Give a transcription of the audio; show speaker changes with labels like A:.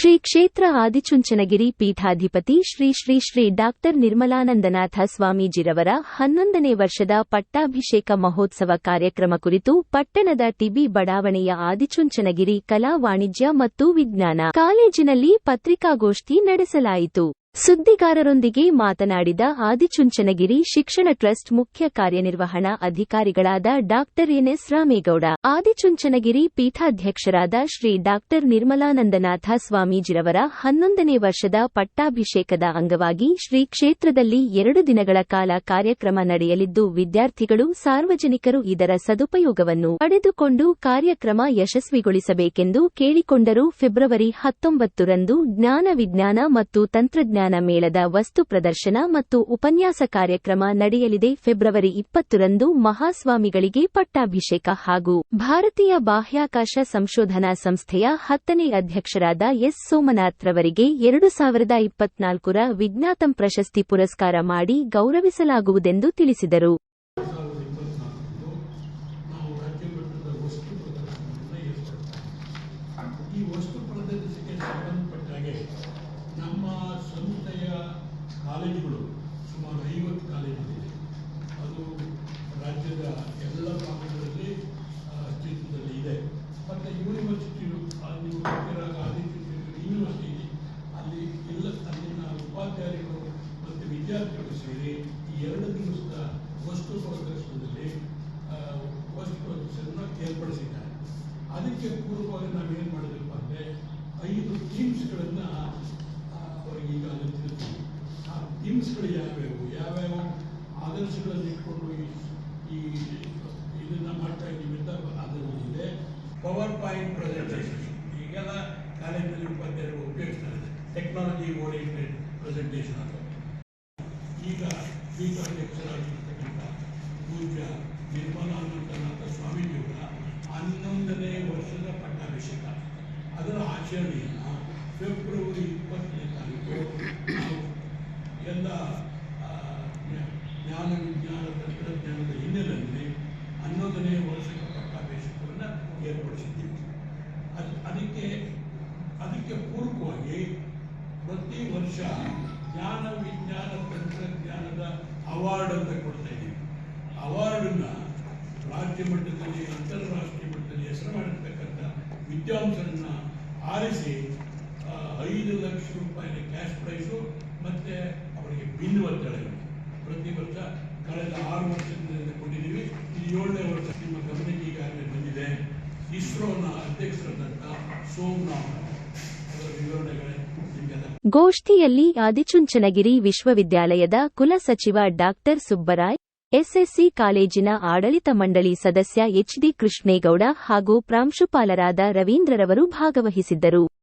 A: ಶ್ರೀ ಕ್ಷೇತ್ರ ಆದಿಚುಂಚನಗಿರಿ ಪೀಠಾಧಿಪತಿ ಶ್ರೀ ಶ್ರೀ ಶ್ರೀ ಡಾಕ್ಟರ್ ನಿರ್ಮಲಾನಂದನಾಥ ಸ್ವಾಮೀಜಿರವರ ಹನ್ನೊಂದನೇ ವರ್ಷದ ಪಟ್ಟಾಭಿಷೇಕ ಮಹೋತ್ಸವ ಕಾರ್ಯಕ್ರಮ ಕುರಿತು ಪಟ್ಟಣದ ಟಿಬಿ ಬಡಾವಣೆಯ ಆದಿಚುಂಚನಗಿರಿ ಕಲಾ ವಾಣಿಜ್ಯ ಮತ್ತು ವಿಜ್ಞಾನ ಕಾಲೇಜಿನಲ್ಲಿ ಪತ್ರಿಕಾಗೋಷ್ಠಿ ನಡೆಸಲಾಯಿತು. ಸುದ್ದಿಗಾರರೊಂದಿಗೆ ಮಾತನಾಡಿದ ಆದಿಚುಂಚನಗಿರಿ ಶಿಕ್ಷಣ ಟ್ರಸ್ಟ್ ಮುಖ್ಯ ಕಾರ್ಯನಿರ್ವಹಣಾ ಅಧಿಕಾರಿಗಳಾದ doctor N S Ramegowda, Adichunchanagiri ಪೀಠಾಧ್ಯಕ್ಷರಾದ Shri doctor Nirmalanandanatha ಸ್ವಾಮೀಜಿರವರ ಹನ್ನೊಂದನೇ ವರ್ಷದ ಪಟ್ಟಾಭಿಷೇಕದ ಅಂಗವಾಗಿ ಶ್ರೀ ಕ್ಷೇತ್ರದಲ್ಲಿ ಎರಡು ದಿನಗಳ ಕಾಲ ಕಾರ್ಯಕ್ರಮ ನಡೆಯಲಿದ್ದು, ವಿದ್ಯಾರ್ಥಿಗಳು, ಸಾರ್ವಜನಿಕರು ಇದರ ಸದುಪಯೋಗವನ್ನು ಪಡೆದುಕೊಂಡು ಕಾರ್ಯಕ್ರಮ ಯಶಸ್ವಿಗೊಳಿಸಬೇಕೆಂದು ಕೇಳಿಕೊಂಡರು. ಫೆಬ್ರವರಿ ಹತ್ತೊಂಬತ್ತರಂದು ಜ್ಞಾನ ವಿಜ್ಞಾನ ಮತ್ತು ತಂತ್ರಜ್ಞಾನ ಮೇಳದ ವಸ್ತು ಪ್ರದರ್ಶನ ಮತ್ತು ಉಪನ್ಯಾಸ ಕಾರ್ಯಕ್ರಮ ನಡೆಯಲಿದೆ. ಫೆಬ್ರವರಿ ಇಪ್ಪತ್ತರಂದು ಮಹಾಸ್ವಾಮಿಗಳಿಗೆ ಪಟ್ಟಾಭಿಷೇಕ ಹಾಗೂ ಭಾರತೀಯ ಬಾಹ್ಯಾಕಾಶ ಸಂಶೋಧನಾ ಸಂಸ್ಥೆಯ ಹತ್ತನೇ ಅಧ್ಯಕ್ಷರಾದ ಎಸ್. ಸೋಮನಾಥ್ ರವರಿಗೆ ಎರಡು ಸಾವಿರದ ಇಪ್ಪತ್ನಾಲ್ಕರ ವಿಜ್ಞಾತಂ ಪ್ರಶಸ್ತಿ ಪುರಸ್ಕಾರ ಮಾಡಿ ಗೌರವಿಸಲಾಗುವುದೆಂದು ತಿಳಿಸಿದರು.
B: ಈ ವಸ್ತು ಪ್ರದರ್ಶನಕ್ಕೆ ಸಂಬಂಧಪಟ್ಟ ಹಾಗೆ ನಮ್ಮ ಸಂಸ್ಥೆಯ ಕಾಲೇಜುಗಳು ಸುಮಾರು ಐವತ್ತು ಕಾಲೇಜುಗಳಿವೆ. ಅದು ರಾಜ್ಯದ ಎಲ್ಲ ಭಾಗಗಳಲ್ಲಿ ಅಸ್ತಿತ್ವದಲ್ಲಿ ಇದೆ. ಮತ್ತು ಯೂನಿವರ್ಸಿಟಿಗಳು ಅಲ್ಲಿ ಯೂನಿವರ್ಸಿಟಿ ಅಲ್ಲಿ ಎಲ್ಲ, ಅಲ್ಲಿನ ಉಪಾಧ್ಯಾಯರು ಮತ್ತು ವಿದ್ಯಾರ್ಥಿಗಳು ಸೇರಿ ಈ ಎರಡು ದಿವಸದ ವಸ್ತು ಪ್ರದರ್ಶನದಲ್ಲಿ ವಸ್ತು ಪ್ರದರ್ಶನ ಏರ್ಪಡಿಸಿದ್ದಾರೆ. ಅದಕ್ಕೆ ಪೂರ್ವವಾಗಿ ನಾವೇನು ಮಾಡಿದ್ರಪ್ಪ ಯಾವ್ಯಾವು ಯಾವ್ಯಾವ ಆದರ್ಶಗಳನ್ನು ಇಟ್ಕೊಂಡು ಈ ಇದನ್ನ ಮಾಡ್ತಾ ಇದ್ದೀವಿ ಅಂತ ಅದರಲ್ಲಿದೆ ಪವರ್ ಪಾಯಿಂಟ್ ಪ್ರೆಸೆಂಟೇಷನ್ ಈಗೆಲ್ಲ ಕಾಲೇಜಿನಲ್ಲಿ ಉಪಾಧ್ಯಾಯರು ಉಪಯೋಗಿಸ್ತಾರೆ. ಟೆಕ್ನಾಲಜಿ ಓರಿಯೆಂಟೆಡ್ ಪ್ರೆಸೆಂಟೇಷನ್ ಅಂತ. ಈಗ ಪೀಠಾಧ್ಯಕ್ಷರಾಗಿರ್ತಕ್ಕಂಥ ಪೂಜ್ಯ ನಿರ್ಮಲಾನಂದನಾಥ ಸ್ವಾಮೀಜಿಯವರ ಹನ್ನೊಂದನೇ ವರ್ಷದ ಪಟ್ಟಾಭಿಷೇಕ. ಅದರ ಆಚರಣೆಯನ್ನು ಫೆಬ್ರವರಿ ಇಪ್ಪತ್ತನೇ ತಾರೀಕು ನಾವು ಎಲ್ಲ ಆ, ಜ್ಞಾ- ಜ್ಞಾನ ವಿಜ್ಞಾನ ತಂತ್ರಜ್ಞಾನದ ಹಿನ್ನೆಲೆಯಲ್ಲಿ ಹನ್ನೊಂದನೇ ವರ್ಷದ ಪಟ್ಟಾಭಿಷೇಕವನ್ನು ಏರ್ಪಡಿಸಿದ್ದೀವಿ. ಅದು ಅದಕ್ಕೆ ಅದಕ್ಕೆ ಪೂರ್ವಕವಾಗಿ ಪ್ರತಿ ವರ್ಷ ಜ್ಞಾನ ವಿಜ್ಞಾನ ತಂತ್ರಜ್ಞಾನದ ಅವಾರ್ಡ್ ಅಂತ ಕೊಡ್ತಾ ಇದ್ದೀವಿ. ಅವಾರ್ಡನ್ನು ರಾಜ್ಯ ಮಟ್ಟದಲ್ಲಿ, ಅಂತಾರಾಷ್ಟ್ರೀಯ ಮಟ್ಟದಲ್ಲಿ ಹೆಸರು ಮಾಡಿರ್ತಕ್ಕಂಥ ವಿದ್ವಾಂಸರನ್ನು ಆರಿಸಿ ಐದು ಲಕ್ಷ ರೂಪಾಯಿನ ಕ್ಯಾಶ್ ಪ್ರೈಸು ಮತ್ತೆ ಅವರಿಗೆ ಅಂತ ಹೇಳಿದ್ರು ಪ್ರತಿ ವರ್ಷ ಕಳೆದ ಆರು ವರ್ಷದಿಂದ ಕೊಟ್ಟಿದ್ದೀವಿ. ಇದು ಏಳನೇ ವರ್ಷ ನಿಮ್ಮ ಗಮನಕ್ಕೆ ಈಗಾಗಲೇ ಬಂದಿದೆ
A: ಗೋಷ್ಠಿಯಲ್ಲಿ ಆದಿಚುಂಚನಗಿರಿ ವಿಶ್ವವಿದ್ಯಾಲಯದ ಕುಲಸಚಿವ ಡಾಕ್ಟರ್ ಸುಬ್ಬರಾಯ್, ಎಸ್ಎಸ್ಸಿ ಕಾಲೇಜಿನ ಆಡಳಿತ ಮಂಡಳಿ ಸದಸ್ಯ ಎಚ್ಡಿ ಕೃಷ್ಣೇಗೌಡ ಹಾಗೂ ಪ್ರಾಂಶುಪಾಲರಾದ ರವೀಂದ್ರರವರು ಭಾಗವಹಿಸಿದ್ದರು.